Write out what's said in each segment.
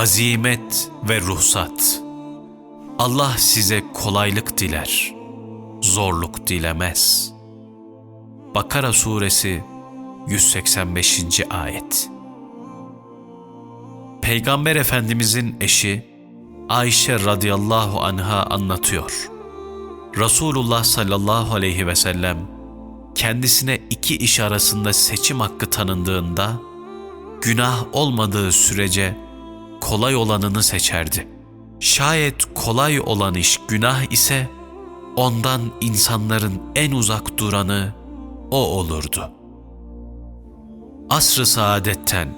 azimet ve ruhsat. Allah size kolaylık diler, zorluk dilemez. Bakara Suresi 185. Ayet Peygamber Efendimizin eşi Ayşe radıyallahu anha anlatıyor. Resulullah sallallahu aleyhi ve sellem kendisine iki iş arasında seçim hakkı tanındığında günah olmadığı sürece kolay olanını seçerdi. Şayet kolay olan iş günah ise ondan insanların en uzak duranı o olurdu. Asr-ı Saadet'ten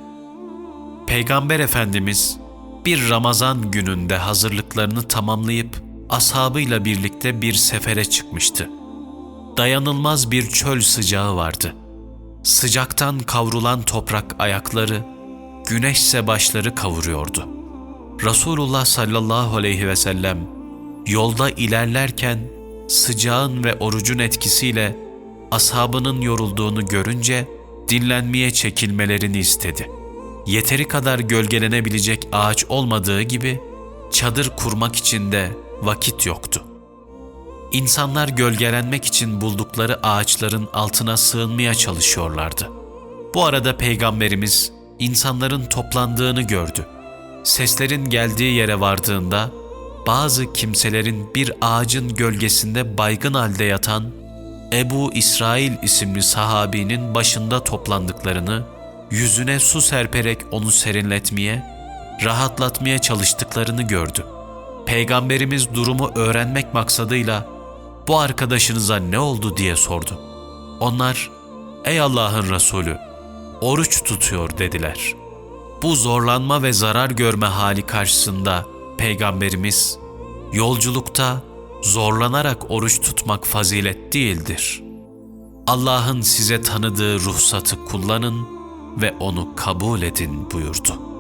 Peygamber Efendimiz bir Ramazan gününde hazırlıklarını tamamlayıp ashabıyla birlikte bir sefere çıkmıştı. Dayanılmaz bir çöl sıcağı vardı. Sıcaktan kavrulan toprak ayakları, güneşse başları kavuruyordu. Resulullah sallallahu aleyhi ve sellem yolda ilerlerken sıcağın ve orucun etkisiyle ashabının yorulduğunu görünce dinlenmeye çekilmelerini istedi. Yeteri kadar gölgelenebilecek ağaç olmadığı gibi çadır kurmak için de vakit yoktu. İnsanlar gölgelenmek için buldukları ağaçların altına sığınmaya çalışıyorlardı. Bu arada Peygamberimiz insanların toplandığını gördü. Seslerin geldiği yere vardığında bazı kimselerin bir ağacın gölgesinde baygın halde yatan Ebu İsrail isimli sahabinin başında toplandıklarını, yüzüne su serperek onu serinletmeye, rahatlatmaya çalıştıklarını gördü. Peygamberimiz durumu öğrenmek maksadıyla bu arkadaşınıza ne oldu diye sordu. Onlar, ey Allah'ın Resulü, oruç tutuyor dediler. Bu zorlanma ve zarar görme hali karşısında Peygamberimiz, yolculukta zorlanarak oruç tutmak fazilet değildir. Allah'ın size tanıdığı ruhsatı kullanın ve onu kabul edin buyurdu.''